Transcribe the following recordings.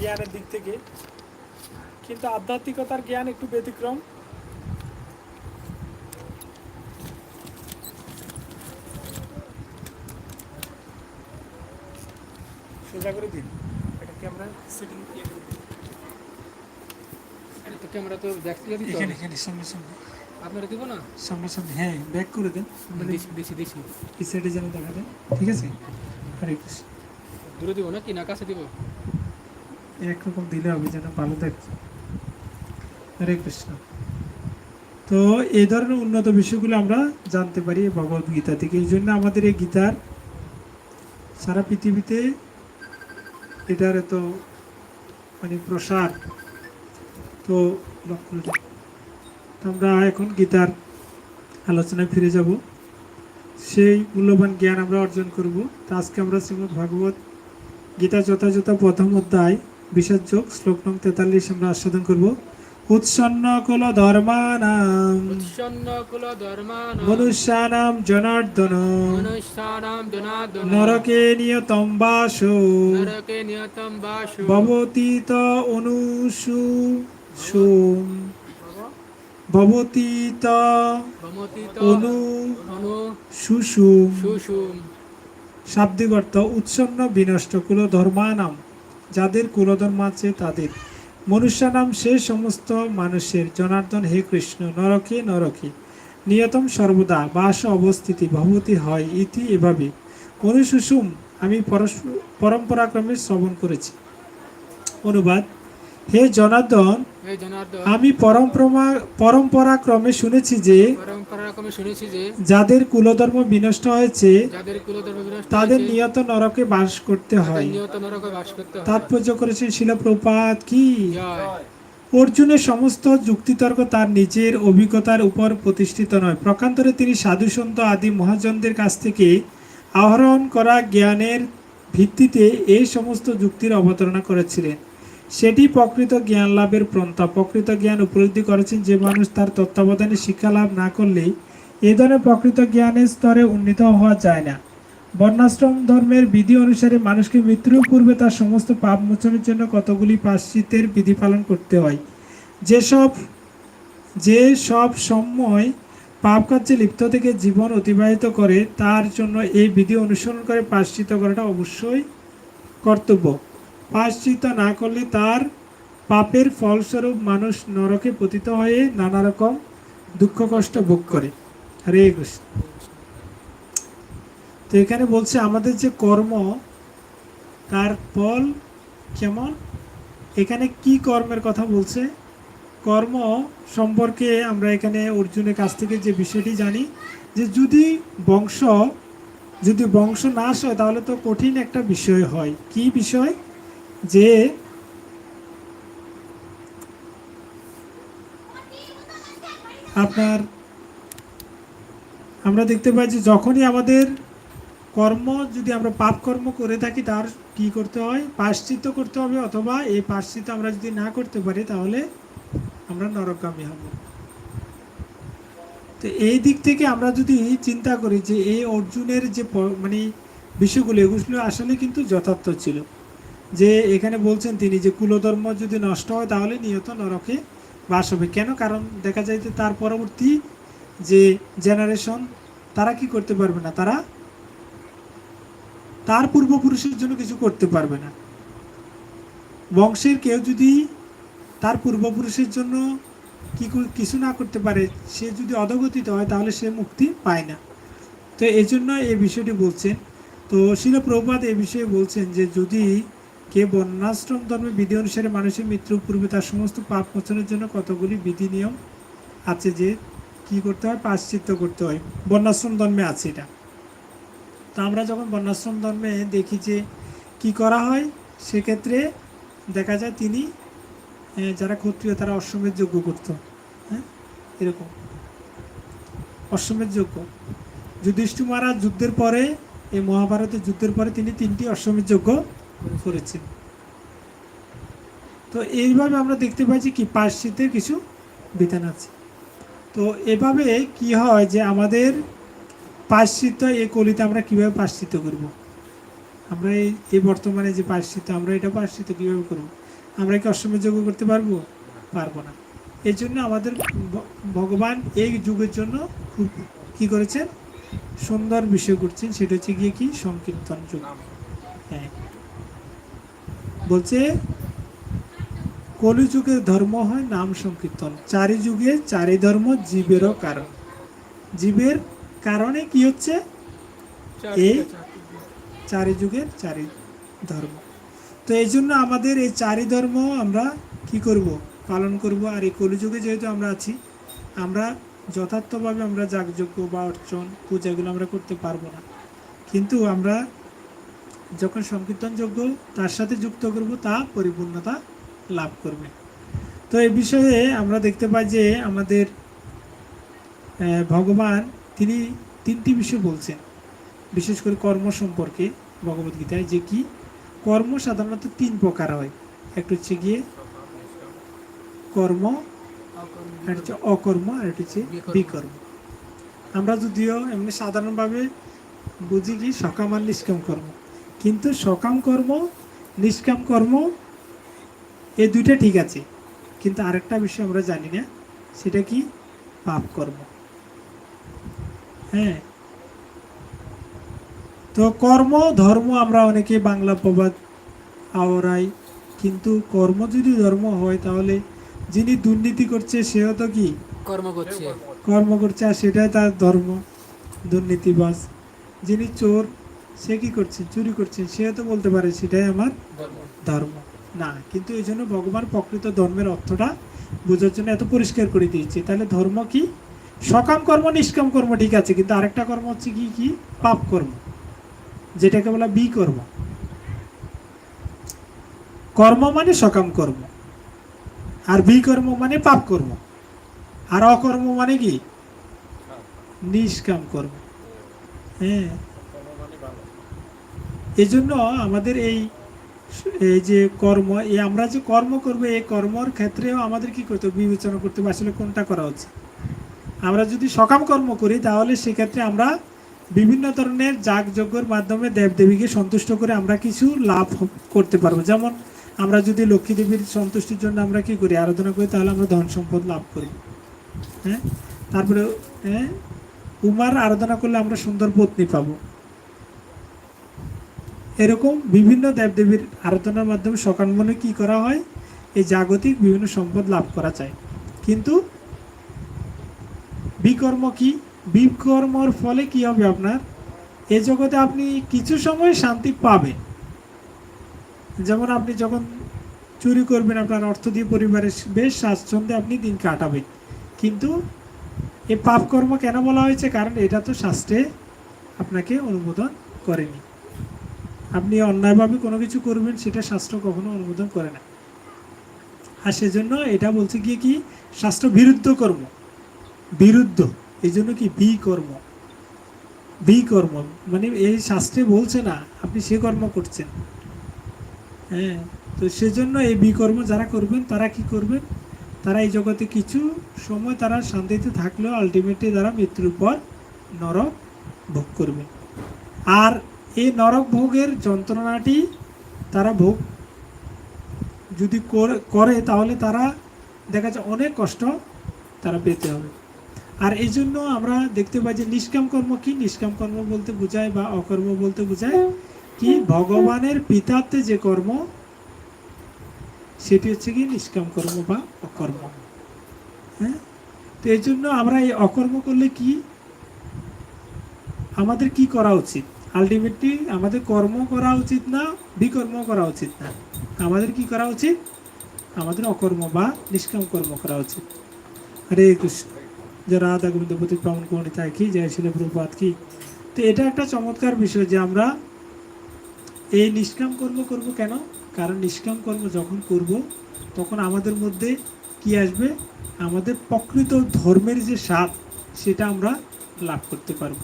জ্ঞানের দিক থেকে। কিন্তু আধ্যাত্মিকতার জ্ঞান একটু ব্যতিক্রম। সোজা করে দিন। এটা ক্যামেরা সেটিং ইয়ে করে দিন। তো ক্যামেরা তো দেখতে দিতে এখানে এখানে সামনে সামনে। আপনারা দিব না? সামনে সামনে হ্যাঁ ব্যাক করে দেন। মানে দিছি দিছি দিছি এই সাইডে যেন দেখা যায়। ঠিক আছে? হরে কৃষ্ণ দূরে দিব না কি না কাছে দিব? একরকম দিলে হবে যেন ভালো দেখতে হরে কৃষ্ণ। তো এই ধরনের উন্নত বিষয়গুলো আমরা জানতে পারি ভগবত গীতা থেকে। এই জন্য আমাদের এই গীতার সারা পৃথিবীতে এটার এত মানে প্রসার তো আমরা এখন গীতার আলোচনায় ফিরে যাব। সেই মূল্যবান জ্ঞান আমরা অর্জন করব। তো আজকে আমরা শ্রীমদ্ ভাগবত গীতা যথাযথ প্রথম অধ্যায় বিশেষ যোগ শ্লোক নং তেতাল্লিশ আমরা আস্বাদন করব। উৎসন্ন কুল ধর্মানাম। উৎসন্ন কুল ধর্মান মনুষ্যানাম জনার্দন মনুষ্যানাম জনার্দন নরকে নিয়তম বাস। নরকে নিয়তম বাসু। ভবতীত অনুসু সুম ভবতীত অনু সুষুম। সুষুম। শাব্দিক অর্থ উৎসন্ন বিনষ্ট কুল ধর্মানাম। যাদের কুলধর্ম আছে তাদের। মনুষ্য নাম সে সমস্ত মানুষের জনার্দন হে কৃষ্ণ, নরকে নরকে। নিয়তম সর্বদা বাস অবস্থিতি ভবতি হয় ইতি এভাবে। অনুসুসুম আমি পরম্পরাক্রমে শ্রবণ করেছি। অনুবাদ হে জনার্দন আমি পরম্পরা পরম্পরাক্রমে শুনেছি যে পরম্পরা রকমে শুনেছি যে যাদের কুলধর্ম বিনষ্ট হয়েছে তাদের নিয়ত নরকে বাস করতে হয়। নিয়ত নরকে বাস করতে হয়। তাৎপর্য করেছেন শিলপ্রপাত কি? অর্জুনের সমস্ত যুক্তিতর্ক তার নিজের অভিজ্ঞতার উপর প্রতিষ্ঠিত নয়। প্রকান্তরে তিনি সাধুসন্ত আদি মহাজনদের কাছ থেকে আহরণ করা জ্ঞানের ভিত্তিতে এই সমস্ত যুক্তির অবতারণা করেছিলেন। সেটি প্রকৃত জ্ঞান লাভের প্রন্থা প্রকৃত জ্ঞান উপলব্ধি করেছেন যে মানুষ তার তত্ত্বাবধানে শিক্ষা লাভ না করলে এ ধরনের প্রকৃত জ্ঞানের স্তরে উন্নীত হওয়া যায় না। বর্ণাশ্রম ধর্মের বিধি অনুসারে মানুষকে মৃত্যুর পূর্বে তার সমস্ত পাপ মোচনের জন্য কতগুলি পাশ্চিত্যের বিধি পালন করতে হয়। যেসব যে সব সময় পাপ কার্যে লিপ্ত থেকে জীবন অতিবাহিত করে, তার জন্য এই বিধি অনুসরণ করে পাশ্চিত্য করাটা অবশ্যই কর্তব্য। পাশ্চিত্য না করলে তার পাপের ফলস্বরূপ মানুষ নরকে পতিত হয়ে নানা রকম দুঃখ কষ্ট ভোগ করে। হরে কৃষ্ণ। তো এখানে বলছে আমাদের যে কর্ম, তার ফল কেমন? এখানে কি কর্মের কথা বলছে? কর্ম সম্পর্কে আমরা এখানে অর্জুনের কাছ থেকে যে বিষয়টি জানি, যে যদি বংশ যদি বংশ নাশ হয় তাহলে তো কঠিন একটা বিষয় হয়। কি বিষয়? যে আপনার, আমরা দেখতে পাই যে যখনই আমাদের কর্ম, যদি আমরা পাপ কর্ম করে থাকি, তার কি করতে হয়? পাশ্চিত্য করতে হবে অথবা এই পাশ্চিত্য আমরা যদি না করতে পারি, তাহলে আমরা নরকামী হব। তো এই দিক থেকে আমরা যদি চিন্তা করি যে এই অর্জুনের যে মানে বিষয়গুলো, এগুলো আসলে কিন্তু যথার্থ ছিল। যে এখানে বলছেন তিনি যে কুলধর্ম যদি নষ্ট হয় তাহলে নিয়ত নরকে বাস হবে। কেন? কারণ দেখা যায় যে তার পরবর্তী যে জেনারেশন তারা কি করতে পারবে না? তারা তার পূর্বপুরুষের জন্য কিছু করতে পারবে না। বংশের কেউ যদি তার পূর্বপুরুষের জন্য কি কিছু না করতে পারে, সে যদি অধগতিত হয় তাহলে সে মুক্তি পায় না। তো এই জন্য এই বিষয়টি বলছেন। তো শিল প্রভুপাত এই বিষয়ে বলছেন যে যদি কে বর্ণাশ্রম ধর্মে বিধি অনুসারে মানুষের মৃত্যুর পূর্বে তার সমস্ত পাপ মোচনের জন্য কতগুলি বিধি নিয়ম আছে যে কি করতে হয়? পাশ্চিত্য করতে হয়। বর্ণাশ্রম ধর্মে আছে এটা। তো আমরা যখন বর্ণাশ্রম ধর্মে দেখি যে কি করা হয়, সেক্ষেত্রে দেখা যায় তিনি যারা ক্ষত্রিয়, তারা অশ্বমেধ যোগ্য করত। হ্যাঁ? এরকম। অশ্বমেধ যোগ্য যুধিষ্ঠির মহারাজ যুদ্ধের পরে, এই মহাভারতের যুদ্ধের পরে তিনি তিনটি অশ্বমেধ যজ্ঞ করেছেন তো এইভাবে আমরা দেখতে যে কি পাশ্চিত্যের কিছু বিধান আছে। তো এভাবে কি হয় যে আমাদের পাশ্চিত্য এই কলিতে আমরা কীভাবে পাশ্চিত্য করব? আমরা এই এই বর্তমানে যে পাশ্চিত্য আমরা এটা পাশ্চিত্য কীভাবে করব? আমরা কি অশ্বমেধ যজ্ঞ করতে পারব? পারব না। এই জন্য আমাদের ভগবান এই যুগের জন্য খুব কী করেছেন? সুন্দর বিষয় করছেন, সেটা হচ্ছে গিয়ে কি সংকীর্তন যুগ। হ্যাঁ। বলছে কলিযুগের ধর্ম হয় নাম সংকীর্তন। চারি যুগে চারি ধর্ম জীবেরও কারণ। জীবের কারণে কি হচ্ছে? এই চারি যুগের চারি ধর্ম। তো এই জন্য আমাদের এই চারি ধর্ম আমরা কি করব? পালন করব। আর এই কলিযুগে যেহেতু আমরা আছি আমরা যথার্থভাবে আমরা যাগযজ্ঞ বা অর্চন পূজাগুলো আমরা করতে পারব না। কিন্তু আমরা যখন সংকীর্তন যোগ্য তার সাথে যুক্ত করব, তা পরিপূর্ণতা লাভ করবে। তো এই বিষয়ে আমরা দেখতে পাই যে আমাদের ভগবান তিনি তিনটি বিষয় বলছেন। বিশেষ করে কর্ম সম্পর্কে ভগবদ্গীতায় যে কি, কর্ম সাধারণত তিন প্রকার হয়। একটা হচ্ছে গিয়ে কর্ম আর হচ্ছে অকর্ম, আর একটা হচ্ছে বিকর্ম। আমরা যদিও এমনি সাধারণভাবে বুঝি কি, সকাম আর নিষ্কাম কর্ম। কিন্তু সকাম কর্ম নিষ্কাম কর্ম এই দুইটা ঠিক আছে। কিন্তু আরেকটা বিষয় আমরা জানি না সেটা কি? পাপ কর্ম। হ্যাঁ। তো কর্ম ধর্ম আমরা অনেকে বাংলা প্রবাদ আওড়াই কিন্তু কর্ম যদি ধর্ম হয় তাহলে যিনি দুর্নীতি করছে সেও তো কি? কর্ম করছে। কর্ম করছে আর সেটাই তার ধর্ম দুর্নীতিবাস যিনি চোর সে কি করছে? চুরি করছে। সে তো বলতে পারে সেটাই আমার ধর্ম। না কিন্তু এই জন্য ভগবান প্রকৃত ধর্মের অর্থটা বোঝার জন্য এত পরিষ্কার করে দিয়েছে। তাহলে ধর্ম কি? সকাম কর্ম নিষ্কাম কর্ম ঠিক আছে কিন্তু আরেকটা কর্ম হচ্ছে কি কি? পাপ কর্ম যেটাকে বলা বিকর্ম কর্ম। কর্ম মানে সকাম কর্ম আর বিকর্ম মানে পাপ কর্ম। আর অকর্ম মানে কি? নিষ্কাম কর্ম। হ্যাঁ। এই জন্য আমাদের এই এই যে কর্ম, এই আমরা যে কর্ম করব, এই কর্মর ক্ষেত্রেও আমাদের কি করতে বিবেচনা করতে হবে আসলে কোনটা করা উচিত। আমরা যদি সকাম কর্ম করি, তাহলে সেক্ষেত্রে আমরা বিভিন্ন ধরনের যাগযজ্ঞের মাধ্যমে দেবদেবীকে সন্তুষ্ট করে আমরা কিছু লাভ করতে পারব। যেমন আমরা যদি লক্ষ্মী দেবীর সন্তুষ্টির জন্য আমরা কি করি? আরাধনা করি, তাহলে আমরা ধন সম্পদ লাভ করি। হ্যাঁ? তারপরে হ্যাঁ? উমার আরাধনা করলে আমরা সুন্দর পত্নী পাবো। এরকম বিভিন্ন দেবদেবীর আরাধনার মাধ্যমে সকাল মনে কি করা হয়? এই জাগতিক বিভিন্ন সম্পদ লাভ করা যায়। কিন্তু বিকর্ম কি? বিকর্মর ফলে কি হবে আপনার? এ জগতে আপনি কিছু সময় শান্তি পাবেন। যেমন আপনি যখন চুরি করবেন, আপনার অর্থ দিয়ে পরিবারের বেশ স্বাচ্ছন্দ্যে আপনি দিন কাটাবেন। কিন্তু এই পাপকর্ম কেন বলা হয়েছে? কারণ এটা তো শাস্ত্রে আপনাকে অনুমোদন করেনি। আপনি অন্যায়ভাবে কোনো কিছু করবেন, সেটা শাস্ত্র কখনো অনুমোদন করে না। আর সেজন্য এটা বলছে গিয়ে কি? শাস্ত্র বিরুদ্ধ কর্ম। বিরুদ্ধ। এই জন্য কি? বিকর্ম। বিকর্ম। মানে এই শাস্ত্রে বলছে না, আপনি সে কর্ম করছেন। হ্যাঁ তো সেজন্য এই বিকর্ম যারা করবেন, তারা কি করবেন? তারা এই জগতে কিছু সময় তারা শান্তিতে থাকলেও আলটিমেটলি তারা মৃত্যুর পর নরক ভোগ করবেন। আর এই নরক ভোগের যন্ত্রণাটি তারা ভোগ যদি করে- তাহলে তারা দেখা যায় অনেক কষ্ট তারা পেতে হবে। আর এই জন্য আমরা দেখতে পাই যে নিষ্কাম কর্ম কি? নিষ্কাম কর্ম বলতে বোঝায় বা অকর্ম বলতে বোঝায় কি ভগবানের পিতাতে যে কর্ম, সেটি হচ্ছে কি নিষ্কাম কর্ম বা অকর্ম। হ্যাঁ? তো এই জন্য আমরা এই অকর্ম করলে কি? আমাদের কি করা উচিত? আলটিমেটলি আমাদের কর্ম করা উচিত না, বিকর্ম করা উচিত না। আমাদের কি করা উচিত? আমাদের অকর্ম বা নিষ্কাম কর্ম করা উচিত। হরে কৃষ্ণ। যে রাধা গোবিন্দ প্রতি প্রমাণ করি তাই কি? জয় শিল প্রপাত কি? তো এটা একটা চমৎকার বিষয় যে আমরা এই নিষ্কাম কর্ম করব কেন? কারণ নিষ্কাম কর্ম যখন করব, তখন আমাদের মধ্যে কি আসবে? আমাদের প্রকৃত ধর্মের যে স্বাদ, সেটা আমরা লাভ করতে পারব।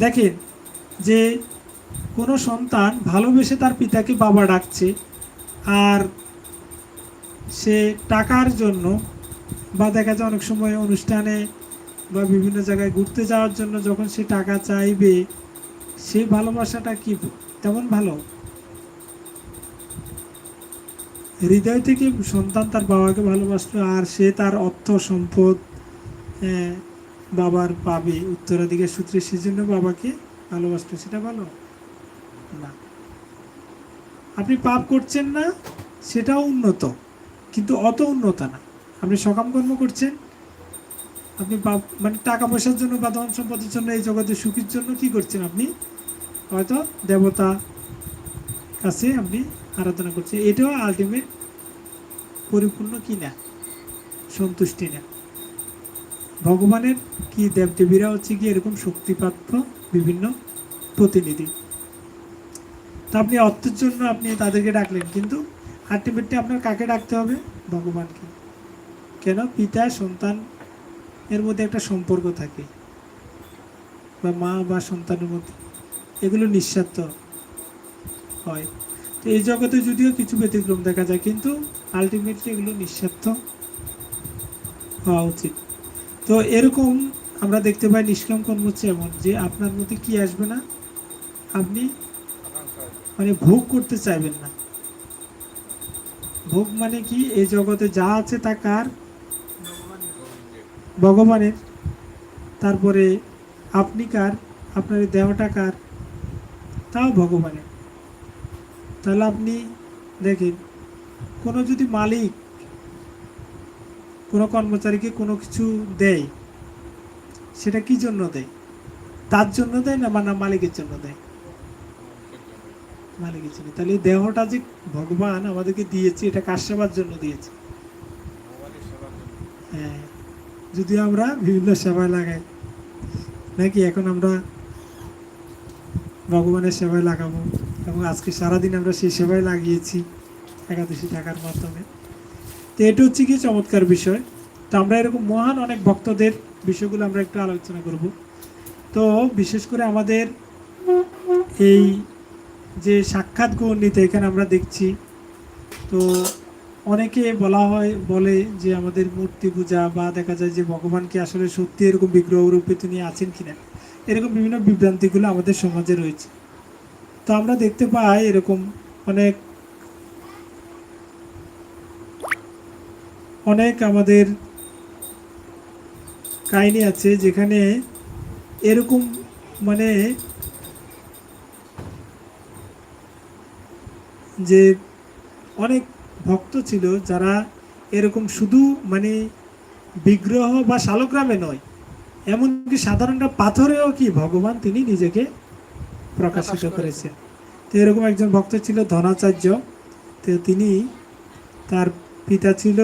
দেখেন যে কোনো সন্তান ভালোবেসে তার পিতাকে বাবা ডাকছে আর সে টাকার জন্য বা দেখা যায় অনেক সময় অনুষ্ঠানে বা বিভিন্ন জায়গায় ঘুরতে যাওয়ার জন্য যখন সে টাকা চাইবে, সে ভালোবাসাটা কি? তেমন ভালো? হৃদয় থেকে সন্তান তার বাবাকে ভালোবাসলো আর সে তার অর্থ সম্পদ বাবার পাবে। উত্তরাধিকার সূত্রে সেজন্য বাবাকে ভালোবাসলো সেটা ভালো? না। আপনি পাপ করছেন না, সেটাও উন্নত, কিন্তু অত উন্নত না। আপনি সকাম কর্ম করছেন, আপনি পাপ মানে টাকা পয়সার জন্য বা ধন সম্পদের জন্য এই জগতে সুখীর জন্য কি করছেন আপনি? হয়তো দেবতা কাছে আপনি আরাধনা করছেন। এটাও আলটিমেট পরিপূর্ণ কি না? সন্তুষ্টি না। ভগবানের কি দেবদেবীরা হচ্ছে কি এরকম শক্তিপ্রাপ্ত? বিভিন্ন প্রতিনিধি। তো আপনি অর্থের জন্য আপনি তাদেরকে ডাকলেন, কিন্তু আলটিমেটলি আপনার কাকে ডাকতে হবে? ভগবানকে। কেন? পিতা, সন্তান, এর মধ্যে একটা সম্পর্ক থাকে। বা মা বা সন্তানের মধ্যে। এগুলো নিঃস্বার্থ হয়। তো এই জগতে যদিও কিছু ব্যতিক্রম দেখা যায়, কিন্তু আলটিমেটলি এগুলো নিঃস্বার্থ হওয়া উচিত। তো এরকম আমরা দেখতে পাই নিষ্কাম কর্ম হচ্ছে এমন যে আপনার মধ্যে কি আসবে না? আপনি মানে ভোগ করতে চাইবেন না। ভোগ মানে কি? এই জগতে যা আছে তা কার? ভগবানের। তারপরে আপনি কার? আপনার দেহটা কার? তাও ভগবানের। তাহলে আপনি দেখেন, কোনো যদি মালিক কোনো কর্মচারীকে কোনো কিছু দেয় সেটা কি জন্য দেয়? তার জন্য দেয় না মানে মালিকের জন্য দেয়? মালিকের জন্য। তাহলে দেহটা যে ভগবান আমাদেরকে দিয়েছে, এটা কার সেবার জন্য দিয়েছে? হ্যাঁ যদি আমরা বিভিন্ন সেবায় লাগাই, নাকি এখন আমরা ভগবানের সেবায় লাগাবো? এবং আজকে সারাদিন আমরা সেই সেবায় লাগিয়েছি একাদশী টাকার মাধ্যমে। তো এটা হচ্ছে কি চমৎকার বিষয়। তো আমরা এরকম মহান অনেক ভক্তদের বিষয়গুলো আমরা একটু আলোচনা করব। তো বিশেষ করে আমাদের এই যে সাক্ষাৎ গৌর্ণিতে এখানে আমরা দেখছি, তো অনেকে বলা হয়, বলে যে আমাদের মূর্তি পূজা বা দেখা যায় যে ভগবানকে আসলে সত্যি এরকম বিগ্রহ রূপে তিনি আছেন কিনা? এরকম বিভিন্ন বিভ্রান্তিগুলো আমাদের সমাজে রয়েছে। তো আমরা দেখতে পাই এরকম অনেক অনেক আমাদের কাহিনী আছে যেখানে এরকম মানে যে অনেক ভক্ত ছিল যারা এরকম শুধু মানে বিগ্রহ বা শালগ্রামে নয় এমনকি সাধারণ পাথরেও কি ভগবান তিনি নিজেকে প্রকাশিত করেছেন। করেছেন। তো এরকম একজন ভক্ত ছিল ধনাচার্য। তো তিনি তার পিতা ছিল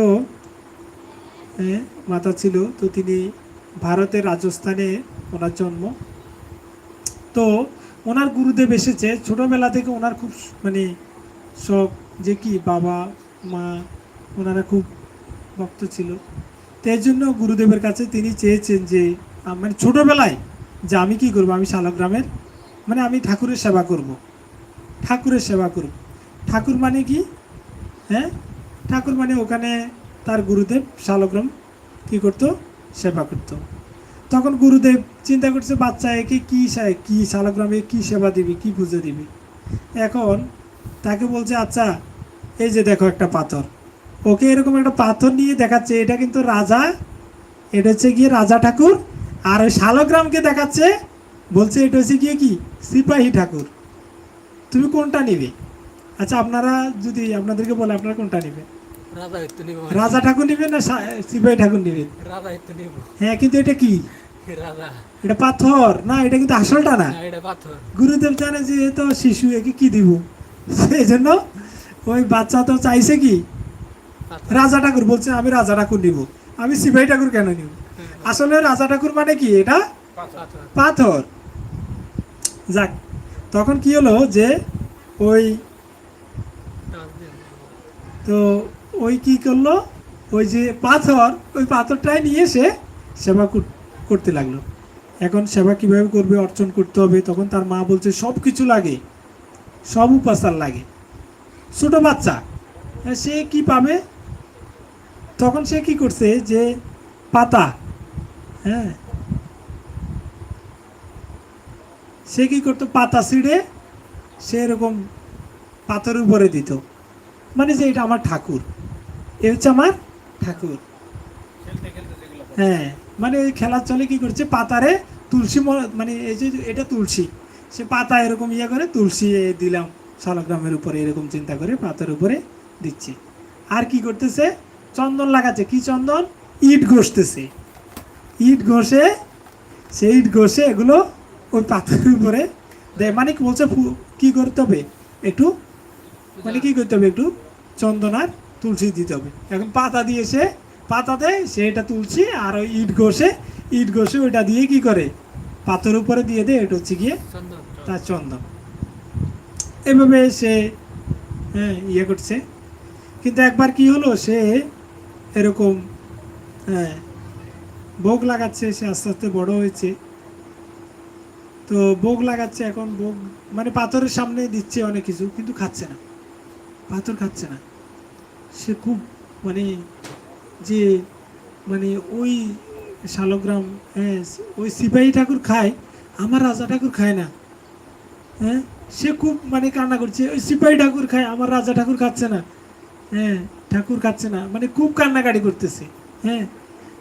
হ্যাঁ, মাতা ছিল। তো তিনি ভারতের রাজস্থানে ওনার জন্ম। তো ওনার গুরুদেব এসেছে। ছোটবেলা থেকে ওনার খুব মানে শখ যে কি বাবা, মা ওনারা খুব ভক্ত ছিল। তো এর জন্য গুরুদেবের কাছে তিনি চেয়েছেন যে মানে ছোটবেলায় যে আমি কি করব? আমি শালগ্রামের মানে আমি ঠাকুরের সেবা করব। ঠাকুরের সেবা করব। ঠাকুর মানে কি? হ্যাঁ? ঠাকুর মানে ওখানে তার গুরুদেব শালগ্রাম কি করতো? সেবা করতো। তখন গুরুদেব চিন্তা করছে, বাচ্চা একে কি কি শালগ্রামে কি সেবা দিবি, কি পুজো দিবি? এখন তাকে বলছে আচ্ছা এই যে দেখো একটা পাথর। ওকে এরকম একটা পাথর নিয়ে দেখাচ্ছে, এটা কিন্তু রাজা, এটা হচ্ছে গিয়ে রাজা ঠাকুর, আর ওই শালগ্রামকে দেখাচ্ছে, বলছে এটা হচ্ছে গিয়ে কি? সিপাহী ঠাকুর। তুমি কোনটা নিবে? আচ্ছা আপনারা যদি আপনাদেরকে বলে, আপনারা কোনটা নেবেন রাজা একটু নিব। রাজা ঠাকুর নেবেন না সিপাহী ঠাকুর নেবেন রাজা একটু নিব। হ্যাঁ কিন্তু এটা কি? রাজা এটা পাথর? না এটা কিন্তু আসলটা না। না এটা পাথর। গুরুদেব জানে যে তো শিশু একে কি দিব? সেই জন্য ওই বাচ্চা তো চাইছে কি? রাজা ঠাকুর বলছে আমি রাজা ঠাকুর নিব। আমি সিপাহী ঠাকুর কেন নিব? আসলে রাজা ঠাকুর মানে কি? এটা পাথর। যাক তখন কি হলো যে ওই তো ওই কি করল? ওই যে পাথর, ওই পাথরটাই নিয়ে সে সেবা করতে লাগল। এখন সেবা কীভাবে করবে, অর্চন করতে হবে, তখন তার মা বলছে, সব কিছু লাগে, সব উপাচার লাগে। ছোট বাচ্চা সে কি পাবে? তখন সে কি করছে যে পাতা হ্যাঁ সে কি করতো, পাতা ছিঁড়ে সে এরকম পাথরের উপরে দিত। মানে যে এটা আমার ঠাকুর। এ হচ্ছে আমার ঠাকুর। হ্যাঁ মানে ওই খেলার চলে কি করছে পাতারে তুলসী মানে এই যে এটা তুলসী সে পাতা এরকম ইয়ে করে তুলসী দিলাম শালগ্রামের উপরে এরকম চিন্তা করে পাতার উপরে দিচ্ছে। আর কি করতেছে চন্দন লাগাচ্ছে কি চন্দন? ইট ঘষতেছে। ইট ঘষে সেই ইট ঘষে এগুলো ওই পাতার উপরে দেয়। মানে কি বলছে কি করতে হবে? একটু মানে কি করতে হবে একটু? চন্দন আর তুলসী দিতে হবে। এখন পাতা দিয়ে সে পাতা দেয় সে এটা তুলসী আর ওই ইট ঘষে ইট ঘষে ওইটা দিয়ে কি করে? পাথর উপরে দিয়ে দেয়, এটা হচ্ছে গিয়ে তার চন্দন। এভাবে সে হ্যাঁ ইয়ে করছে। কিন্তু একবার কি হলো, সে এরকম হ্যাঁ ভোগ লাগাচ্ছে, সে আস্তে আস্তে বড় হয়েছে। তো ভোগ লাগাচ্ছে এখন, ভোগ মানে পাথরের সামনে দিচ্ছে অনেক কিছু, কিন্তু খাচ্ছে না। পাথর খাচ্ছে না। সে খুব মানে যে মানে ওই শালগ্রাম হ্যাঁ ওই সিপাহী ঠাকুর খায়, আমার রাজা ঠাকুর খায় না। হ্যাঁ সে খুব মানে কান্না করছে, ওই সিপাহী ঠাকুর খায়, আমার রাজা ঠাকুর খাচ্ছে না। হ্যাঁ ঠাকুর খাচ্ছে না মানে খুব কান্নাকাটি করতেছে। হ্যাঁ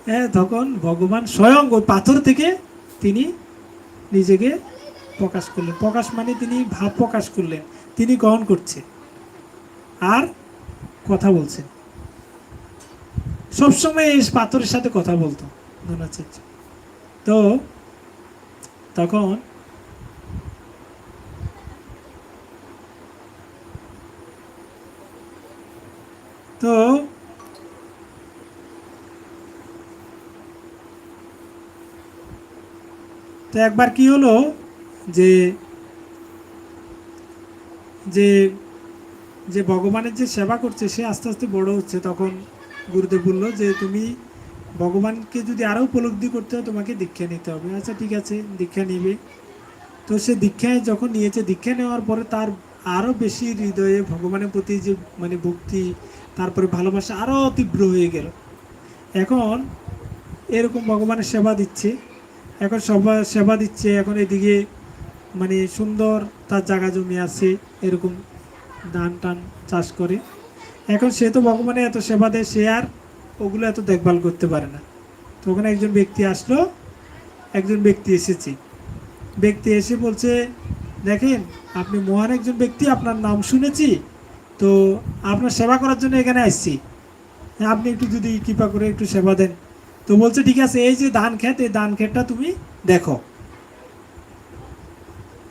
হ্যাঁ তখন ভগবান স্বয়ং ওই পাথর থেকে তিনি নিজেকে প্রকাশ করলেন। প্রকাশ মানে তিনি ভাব প্রকাশ করলেন, তিনি গ্রহণ করছে। আর কথা বলছেন সবসময় এই পাথরের সাথে কথা বলতো দ্রোণাচার্য তো তখন তো তো একবার কি হলো যে যে যে ভগবানের যে সেবা করছে, সে আস্তে আস্তে বড় হচ্ছে। তখন গুরুদেব বলল যে, তুমি ভগবানকে যদি আরও উপলব্ধি করতে হয়, তোমাকে দীক্ষা নিতে হবে। আচ্ছা ঠিক আছে, দীক্ষা নিবে। তো সে দীক্ষায় যখন নিয়েছে, দীক্ষা নেওয়ার পরে তার আরও বেশি হৃদয়ে ভগবানের প্রতি যে মানে ভক্তি, তারপরে ভালোবাসা আরও তীব্র হয়ে গেল। এখন এরকম ভগবানের সেবা দিচ্ছে। এখন সবা সেবা দিচ্ছে। এখন এদিকে মানে সুন্দর তার জায়গা জমি আছে, এরকম ধান টান চাষ করে। এখন সে তো ভগবানের এত সেবা দেয়, সে আর ওগুলো এত দেখভাল করতে পারে না। তো ওখানে একজন ব্যক্তি আসলো, একজন ব্যক্তি এসেছে। ব্যক্তি এসে বলছে, দেখেন, আপনি মহান একজন ব্যক্তি, আপনার নাম শুনেছি, তো আপনার সেবা করার জন্য এখানে আসছি। আপনি একটু যদি কৃপা করে একটু সেবা দেন। তো বলছে, ঠিক আছে, এই যে ধান ক্ষেত, এই ধান ক্ষেতটা তুমি দেখো।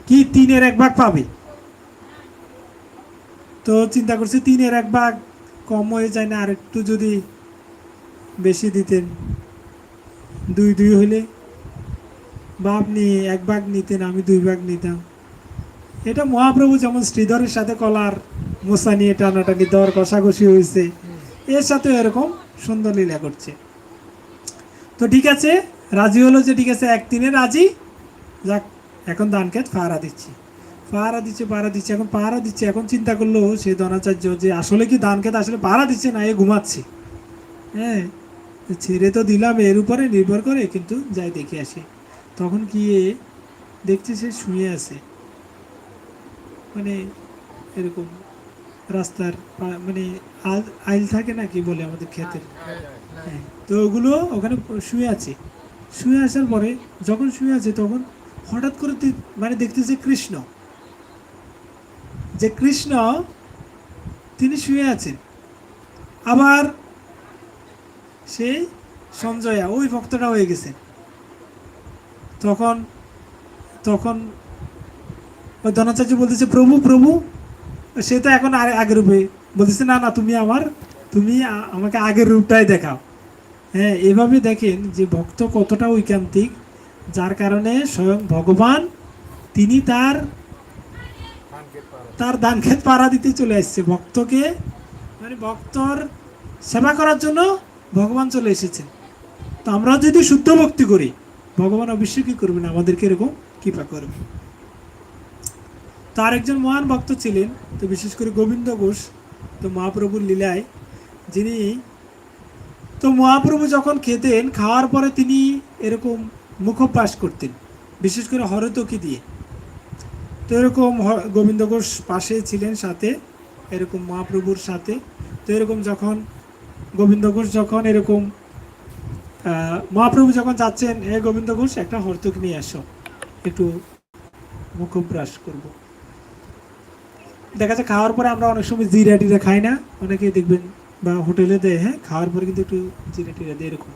কি তিনের এক ভাগ পাবে? তো চিন্তা করছি তিনের এক ভাগ কম হয়ে যায় না আর একটু যদি বেশি দিতেন। দুই দুই হলে বা আপনি এক ভাগ নিতেন, আমি দুই ভাগ নিতাম। এটা মহাপ্রভু যেমন শ্রীধরের সাথে কলার মোসা নিয়ে টানাটানি, দর কষাকষি হয়েছে এর সাথে এরকম সুন্দর লীলা করছে। তো ঠিক আছে, রাজি হলো যে ঠিক আছে, এক দিনে রাজি, যাক, এখন ধান খেত পাহারা দিচ্ছি। পাহারা দিচ্ছে পাহারা দিচ্ছে। এখন পাহারা দিচ্ছে এখন চিন্তা করল সে ধনাচার্য যে আসলে কি ধান খেত? আসলে পাহারা দিচ্ছে না এ ঘুমাচ্ছে। হ্যাঁ ছেড়ে তো দিলাম এর উপরে নির্ভর করে কিন্তু যাই দেখে আসি। তখন গিয়ে দেখছে সে শুয়ে আছে? মানে এরকম রাস্তার মানে আল- আইল থাকে না কি বলে আমাদের ক্ষেতের? হ্যাঁ, তো ওগুলো ওখানে শুয়ে আছে। শুয়ে আসার পরে যখন শুয়ে আছে তখন হঠাৎ করে মানে দেখতেছে কৃষ্ণ। যে কৃষ্ণ, তিনি শুয়ে আছেন। আবার সেই সঞ্জয়া, ওই ভক্তটা হয়ে গেছে। তখন তখন ওই ধনাচার্য বলতেছে, প্রভু প্রভু। সে তো এখন আর আগের রূপে বলতেছে, না না, তুমি আমার, তুমি আমাকে আগের রূপটাই দেখাও। হ্যাঁ এভাবে দেখেন যে ভক্ত কতটা ঐকান্তিক, যার কারণে স্বয়ং ভগবান, তিনি তার তার দান খেত পাড়া দিতে চলে আসছে। ভক্তকে মানে ভক্তর সেবা করার জন্য ভগবান চলে এসেছেন তো আমরা যদি শুদ্ধ ভক্তি করি, ভগবান অবশ্যই কি করবেন? আমাদেরকে এরকম কৃপা করবে তার একজন মহান ভক্ত ছিলেন, তো বিশেষ করে গোবিন্দ ঘোষ, তো মহাপ্রভুর লীলায়। যিনি, তো মহাপ্রভু যখন খেতেন, খাওয়ার পরে তিনি এরকম মুখোপাস করতেন, বিশেষ করে হরতকি দিয়ে। তো এরকম গোবিন্দ ঘোষ পাশে ছিলেন সাথে, এরকম মহাপ্রভুর সাথে। তো এরকম যখন গোবিন্দ ঘোষ যখন এরকম মহাপ্রভু যখন যাচ্ছেন, হে গোবিন্দ ঘোষ, একটা হর্তক নিয়ে আসো একটু মুখব্রাস করব। দেখা যায় খাওয়ার পরে আমরা অনেক সময় জিরা টিরা খাই না। অনেকেই দেখবেন বা হোটেলে দেয় হ্যাঁ খাওয়ার পরে কিন্তু একটু জিরা টিরা দেয় এরকম।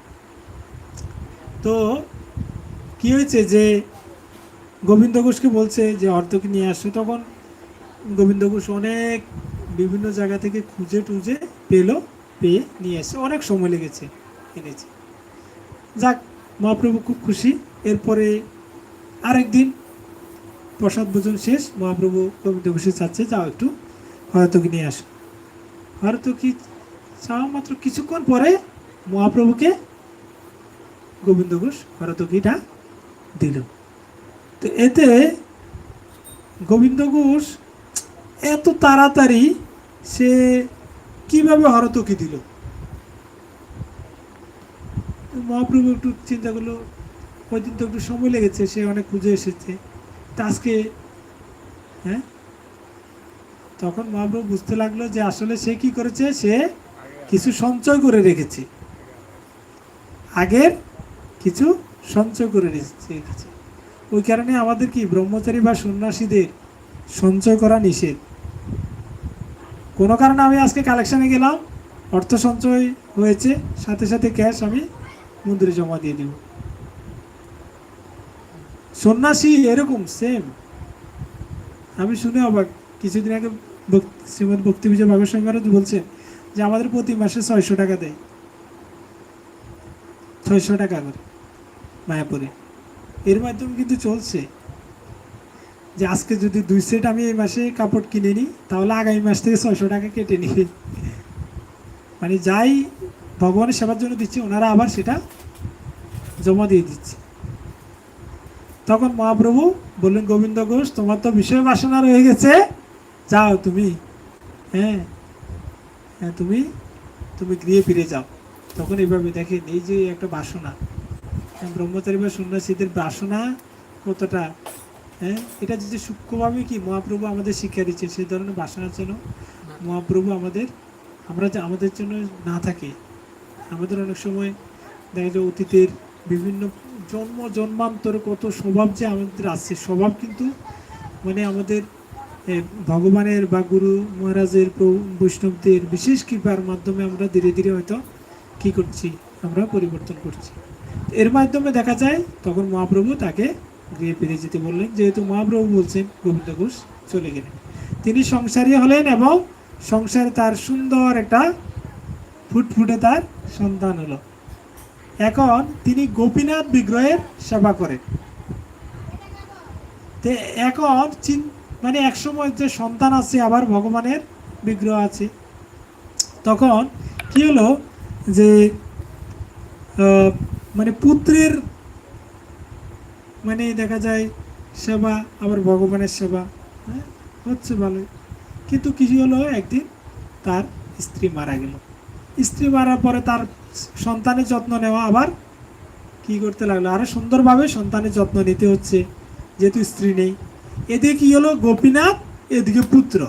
তো কি হয়েছে যে গোবিন্দ ঘোষকে বলছে যে অর্থকে নিয়ে আসো তখন। গোবিন্দ ঘোষ অনেক বিভিন্ন জায়গা থেকে খুঁজে টুজে পেল, পেয়ে নিয়ে এসে অনেক সময় লেগেছে এনেছে। যাক, মহাপ্রভু খুব খুশি। এরপরে আরেকদিন প্রসাদ ভোজন শেষ, মহাপ্রভু গোবিন্দ ঘোষে চাচ্ছে, যাও একটু হরতকি নিয়ে আসো। হরতকি চাওয়া মাত্র কিছুক্ষণ পরে মহাপ্রভুকে গোবিন্দ ঘোষ হরতকিটা দিল। তো এতে গোবিন্দ ঘোষ এত তাড়াতাড়ি সে কীভাবে হরতকি দিল? মহাপ্রভু একটু চিন্তা করল ওই দিন তো একটু সময় লেগেছে, সে অনেক খুঁজে এসেছে। তা আজকে হ্যাঁ? তখন মহাপ্রভু বুঝতে লাগল যে আসলে সে কি করেছে, সে কিছু সঞ্চয় করে রেখেছে। আগের কিছু সঞ্চয় করে রেখেছে। ওই কারণে আমাদের কি ব্রহ্মচারী বা সন্ন্যাসীদের সঞ্চয় করা নিষেধ? কোনো কারণে আমি আজকে কালেকশনে গেলাম, অর্থ সঞ্চয় হয়েছে, সাথে সাথে ক্যাশ আমি মন্দিরে জমা দিয়ে দিব। সন্ন্যাসী এরকম সেম আমি শুনে অবাক। কিছুদিন আগে শ্রীমদ ভক্তি সঙ্গে বলছেন যে আমাদের প্রতি মাসে ছয়শো টাকা দেয়। ছয়শো টাকা করে, মায়াপুরে। এর মাধ্যমে কিন্তু চলছে। যে আজকে যদি দুই সেট আমি এই মাসে কাপড় কিনে নিই, তাহলে আগামী মাস থেকে ছয়শো টাকা কেটে নিবে মানে যাই ভগবানের সেবার জন্য দিচ্ছে, ওনারা আবার সেটা জমা দিয়ে দিচ্ছে। তখন মহাপ্রভু বললেন, গোবিন্দ ঘোষ, তোমার তো বিষয় বাসনা রয়ে গেছে। যাও তুমি। হ্যাঁ হ্যাঁ তুমি তুমি গৃহে ফিরে যাও। তখন এইভাবে দেখেন, এই যে একটা বাসনা। ব্রহ্মচারী বা সন্ন্যাসীদের বাসনা কতটা? হ্যাঁ? এটা যদি সূক্ষ্মভাবে কি মহাপ্রভু আমাদের শিক্ষা দিচ্ছে সেই ধরনের বাসনা যেন মহাপ্রভু আমাদের, আমরা যে আমাদের জন্য না থাকে। আমাদের অনেক সময় দেখা যায় অতীতের বিভিন্ন জন্ম, জন্মান্তর কত স্বভাব যে আমাদের আসছে স্বভাব কিন্তু মানে আমাদের ভগবানের বা গুরু মহারাজের বৈষ্ণবদের বিশেষ কৃপার মাধ্যমে আমরা ধীরে ধীরে হয়তো কি করছি, আমরা পরিবর্তন করছি। এর মাধ্যমে দেখা যায় তখন মহাপ্রভু তাকে গৃহে ফিরে যেতে বললেন, যেহেতু মহাপ্রভু বলছেন, গোবিন্দ ঘোষ চলে গেলেন। তিনি সংসারী হলেন এবং সংসারে তার সুন্দর একটা ফুটফুটে তার সন্তান হলো। এখন তিনি গোপীনাথ বিগ্রহের সেবা করেন। তে এখন চিন মানে একসময় যে সন্তান আছে, আবার ভগবানের বিগ্রহ আছে। তখন কি হলো যে মানে পুত্রের মানে দেখা যায় সেবা, আবার ভগবানের সেবা হ্যাঁ? হচ্ছে ভালোই। কিন্তু কিছু হলো, একদিন তার স্ত্রী মারা গেল। স্ত্রী মারার পরে তার সন্তানের যত্ন নেওয়া আবার কি করতে লাগল? আরও সুন্দরভাবে সন্তানের যত্ন নিতে হচ্ছে, যেহেতু স্ত্রী নেই। এদিকে কি হলো? গোপীনাথ, এদিকে পুত্র।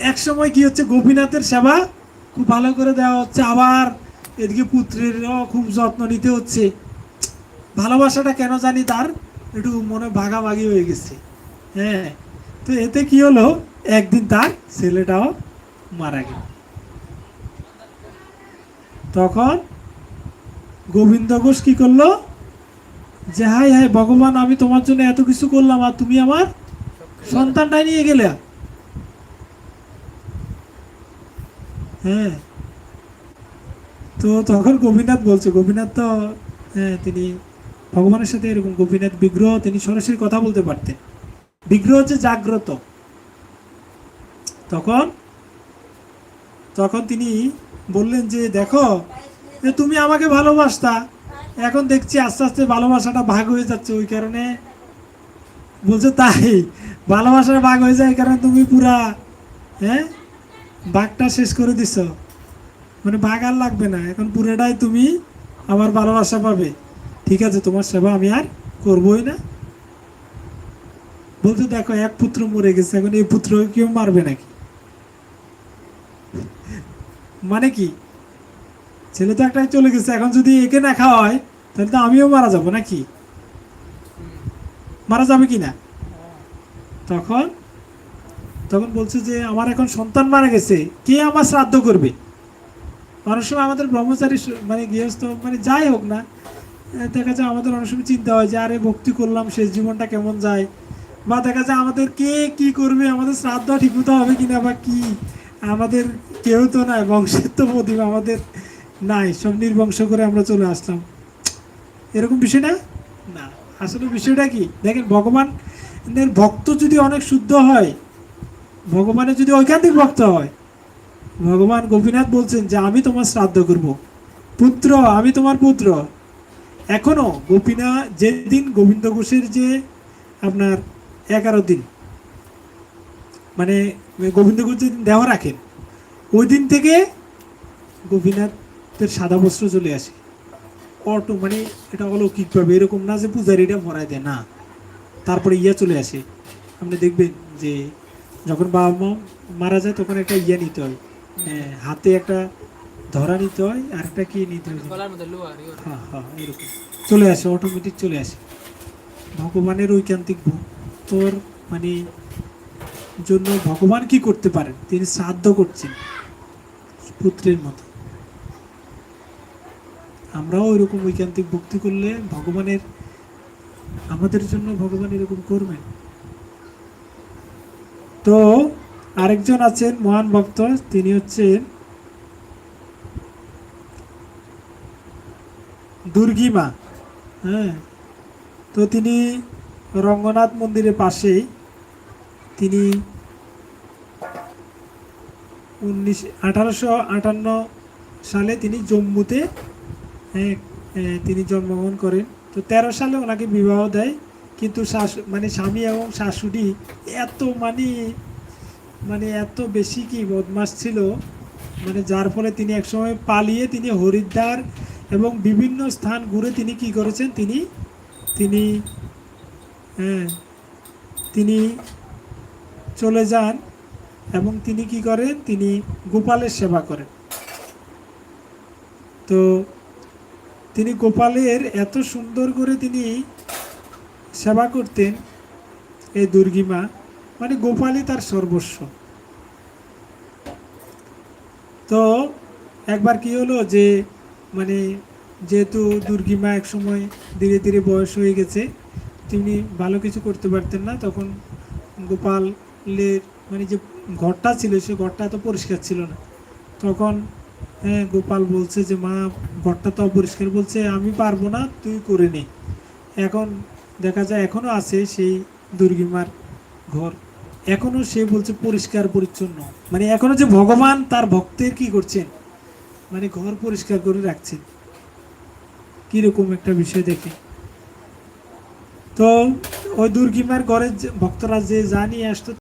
এক সময় কি হচ্ছে? গোপীনাথের সেবা খুব ভালো করে দেওয়া হচ্ছে। আবার এদিকে পুত্রেরও খুব যত্ন নিতে হচ্ছে। ভালোবাসাটা কেন জানি তার? একটু মনে ভাগাভাগি হয়ে গেছে। হ্যাঁ তো এতে কি হলো? একদিন তার ছেলেটাও মারা গেল। তখন গোবিন্দ ঘোষ কি করল? যে, হাই হাই, ভগবান, আমি তোমার জন্য এত কিছু করলাম, আর তুমি আমার সন্তানটাই নিয়ে গেলে? হ্যাঁ তো তখন গোপীনাথ বলছে, গোপীনাথ তো তিনি ভগবানের সাথে এরকম গোপীনাথ বিগ্রহ, তিনি সরাসরি কথা বলতে পারতেন। বিগ্রহ হচ্ছে জাগ্রত। তখন তখন তিনি বললেন যে, দেখো যে তুমি আমাকে ভালোবাসতা। এখন দেখছি আস্তে আস্তে ভালোবাসাটা ভাগ হয়ে যাচ্ছে, ওই কারণে বলছে তাই। ভালোবাসাটা ভাগ হয়ে যায় কারণ তুমি পুরা হ্যাঁ বাঘটা শেষ করে দিছ। মানে বাঘ আর লাগবে না। এখন পুরোটাই তুমি আমার ভালোবাসা পাবে। ঠিক আছে, তোমার সেবা আমি আর করবোই না। বলতে দেখো, এক পুত্র মরে গেছে। এখন এই পুত্র কেউ মারবে নাকি? মানে কি? ছেলে তো একটাই চলে গেছে। এখন যদি একে না খাওয়া হয়, তাহলে তো আমিও মারা যাব নাকি? মারা যাবে কি না? তখন তখন বলছে যে, আমার এখন সন্তান মারা গেছে। কে আমার শ্রাদ্ধ করবে? অনেক সময় আমাদের ব্রহ্মচারী মানে গৃহস্থ মানে যাই হোক না দেখা যায় আমাদের অনেক সময় চিন্তা হয় যে, আরে ভক্তি করলাম, শেষ জীবনটা কেমন যায়? বা দেখা যায় আমাদের কে কি করবে, আমাদের শ্রাদ্ধ ঠিক মতো হবে কিনা বা কি? আমাদের কেউ তো নাই, বংশের তো প্রতিম আমাদের নাই, সব নির্বংশ করে আমরা চলে আসলাম। এরকম বিষয় না? না। আসলে বিষয়টা কি? দেখেন, ভগবানের ভক্ত যদি অনেক শুদ্ধ হয়, ভগবানের যদি ঐকান্তিক ভক্ত হয় ভগবান গোপীনাথ বলছেন যে আমি তোমার শ্রাদ্ধ করব। পুত্র আমি তোমার পুত্র। এখনও গোপীনাথ যেদিন গোবিন্দ ঘোষের যে আপনার এগারো দিন মানে গোবিন্দ ঘোষ যেদিন দেহ রাখেন ওই দিন থেকে গোপীনাথের সাদা বস্ত্র চলে আসে। অটো মানে এটা অলৌকিকভাবে এরকম না যে পূজারিটা ভরায় দেয় না। তারপরে ইয়া চলে আসে। আপনি দেখবেন যে যখন বাবা মা মারা যায় তখন একটা ইয়া নিতে হ্যাঁ, হাতে একটা ধরা নিতে হয় আর একটা কি নিতে হয়? হ্যাঁ হ্যাঁ এরকম। চলে আসে অটোমেটিক চলে আসে। ভগবানের ঐকান্তিক ভক্তর মানে জন্য ভগবান কি করতে পারেন? তিনি শ্রাদ্ধ করছেন পুত্রের মতো। আমরাও এরকম ঐকান্তিক ভক্তি করলে ভগবানের আমাদের জন্য ভগবান এরকম করবেন। তো আরেকজন আছেন মহান ভক্ত তিনি হচ্ছেন দুর্গী মা হ্যাঁ তো তিনি রঙ্গনাথ মন্দিরের পাশেই তিনি উনিশ আঠারোশো আটান্ন সালে তিনি জম্মুতে হ্যাঁ, তিনি জন্মগ্রহণ করেন। তো তেরো সালে ওনাকে বিবাহ দেয়। কিন্তু শাশু মানে স্বামী এবং শাশুড়ি এত মানে মানে এত বেশি কি বদমাস ছিল মানে যার ফলে তিনি একসময় পালিয়ে তিনি হরিদ্বার এবং বিভিন্ন স্থান ঘুরে তিনি কি করেছেন? তিনি তিনি হ্যাঁ তিনি চলে যান এবং তিনি কি করেন? তিনি গোপালের সেবা করেন। তো তিনি গোপালের এত সুন্দর করে তিনি সেবা করতেন, এই দুর্গিমা। মানে গোপালই তার সর্বস্ব। তো একবার কি হলো যে মানে যেহেতু দুর্গিমা এক সময় ধীরে ধীরে বয়স হয়ে গেছে, তিনি ভালো কিছু করতে পারতেন না, তখন গোপালের মানে যে ঘরটা ছিল, সে ঘরটা এত পরিষ্কার ছিল না। তখন হ্যাঁ গোপাল বলছে যে, মা, ঘরটা তো অপরিষ্কার। বলছে, আমি পারব না, তুই করে নে। এখন দেখা যায়, এখনও আছে সেই দুর্গিমার ঘর। এখনও সে বলছে পরিষ্কার, পরিচ্ছন্ন। মানে এখনও যে ভগবান তার ভক্তের কি করছেন? মানে ঘর পরিষ্কার করে রাখছেন। কীরকম একটা বিষয় দেখে। তো ওই দুর্গিমার ঘরে ভক্তরা যে জানিয়ে আসতো